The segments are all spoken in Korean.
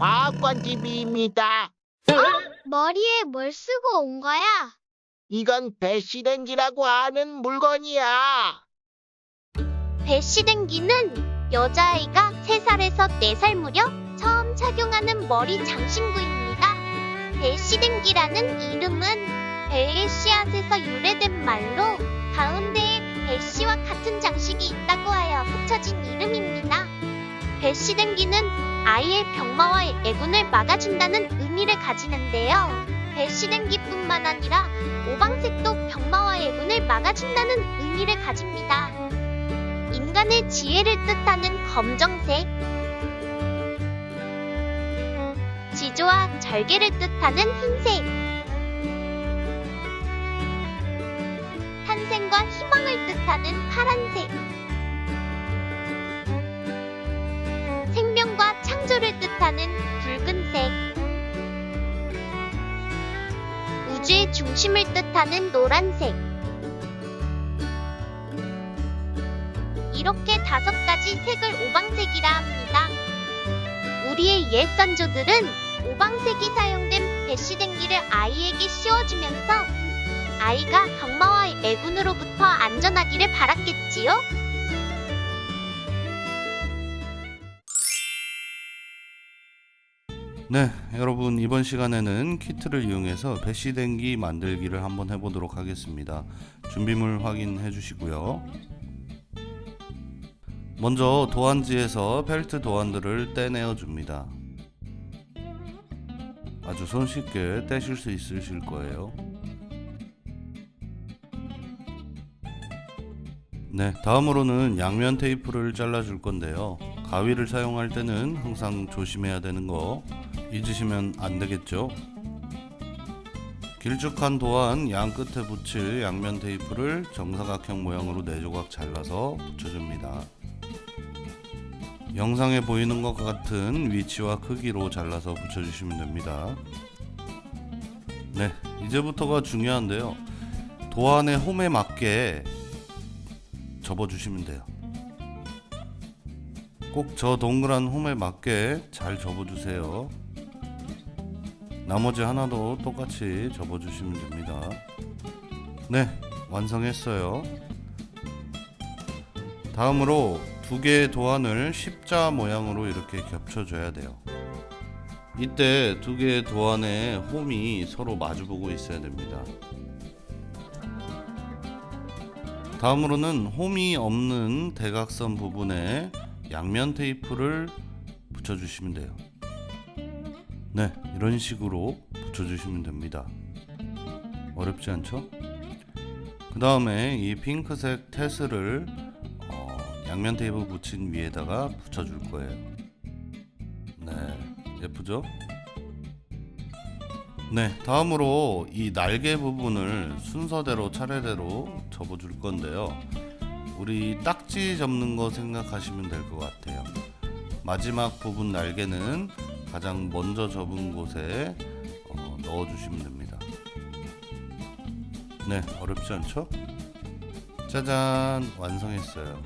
과학관 TV입니다. 머리에 뭘 쓰고 온 거야? 이건 배시랭기라고 하는 물건이야. 배시댕기는 여자아이가 3살에서 4살 무렵 처음 착용하는 머리 장신구입니다. 배시댕기라는 이름은 배의 씨앗에서 유래된 말로 가운데에 배씨와 같은 장 배시댕기는 아이의 병마와 애군을 막아준다는 의미를 가지는데요. 배시댕기뿐만 아니라 오방색도 병마와 애군을 막아준다는 의미를 가집니다. 인간의 지혜를 뜻하는 검정색, 지조와 절개를 뜻하는 흰색, 탄생과 희망을 뜻하는 파란색, 창조를 뜻하는 붉은색, 우주의 중심을 뜻하는 노란색, 이렇게 다섯 가지 색을 오방색이라 합니다. 우리의 옛 선조들은 오방색이 사용된 배시댕기를 아이에게 씌워주면서 아이가 병마와 애군으로부터 안전하기를 바랐겠지요? 네, 여러분 이번 시간에는 키트를 이용해서 배시댕기 만들기를 한번 해보도록 하겠습니다. 준비물 확인해 주시고요. 먼저 도안지에서 펠트 도안들을 떼내어 줍니다. 아주 손쉽게 떼실 수 있으실 거예요. 네, 다음으로는 양면 테이프를 잘라 줄 건데요. 가위를 사용할 때는 항상 조심해야 되는 거 잊으시면 안 되겠죠. 길쭉한 도안 양 끝에 붙일 양면 테이프를 정사각형 모양으로 네 조각 잘라서 붙여줍니다. 영상에 보이는 것 같은 위치와 크기로 잘라서 붙여주시면 됩니다. 네, 이제부터가 중요한데요. 도안의 홈에 맞게 접어주시면 돼요. 꼭 저 동그란 홈에 맞게 잘 접어주세요. 나머지 하나도 똑같이 접어주시면 됩니다. 네, 완성했어요. 다음으로 두 개의 도안을 십자 모양으로 이렇게 겹쳐줘야 돼요. 이때 두 개의 도안의 홈이 서로 마주보고 있어야 됩니다. 다음으로는 홈이 없는 대각선 부분에 양면 테이프를 붙여주시면 돼요. 네, 이런 식으로 붙여주시면 됩니다. 어렵지 않죠? 그 다음에 이 핑크색 테스를 어, 양면 테이프 붙인 위에다가 붙여줄 거예요. 네, 예쁘죠? 네, 다음으로 이 날개 부분을 순서대로 차례대로 접어줄 건데요. 우리 딱지 접는 거 생각하시면 될 것 같아요. 마지막 부분 날개는 가장 먼저 접은 곳에 어, 넣어주시면 됩니다. 네, 어렵지 않죠? 짜잔, 완성했어요.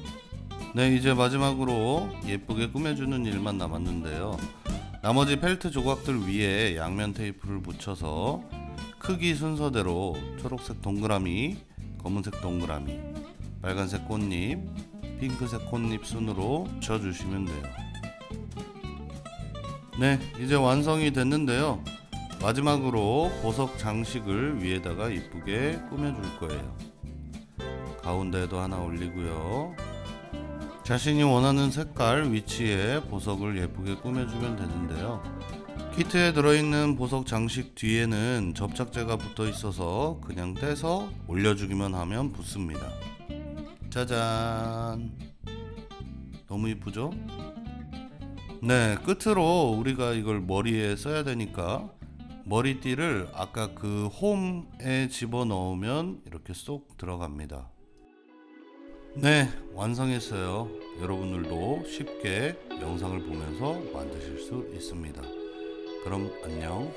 네, 이제 마지막으로 예쁘게 꾸며주는 일만 남았는데요. 나머지 펠트 조각들 위에 양면 테이프를 붙여서 크기 순서대로 초록색 동그라미, 검은색 동그라미, 빨간색 꽃잎, 핑크색 꽃잎 순으로 붙여주시면 돼요. 네, 이제 완성이 됐는데요. 마지막으로 보석 장식을 위에다가 이쁘게 꾸며줄 거예요. 가운데에도 하나 올리고요. 자신이 원하는 색깔 위치에 보석을 예쁘게 꾸며주면 되는데요. 키트에 들어있는 보석 장식 뒤에는 접착제가 붙어 있어서 그냥 떼서 올려주기만 하면 붙습니다. 짜잔. 너무 이쁘죠? 네, 끝으로 우리가 이걸 머리에 써야 되니까 머리띠를 아까 그 홈에 집어 넣으면 이렇게 쏙 들어갑니다. 네, 완성했어요. 여러분들도 쉽게 영상을 보면서 만드실 수 있습니다. 그럼 안녕.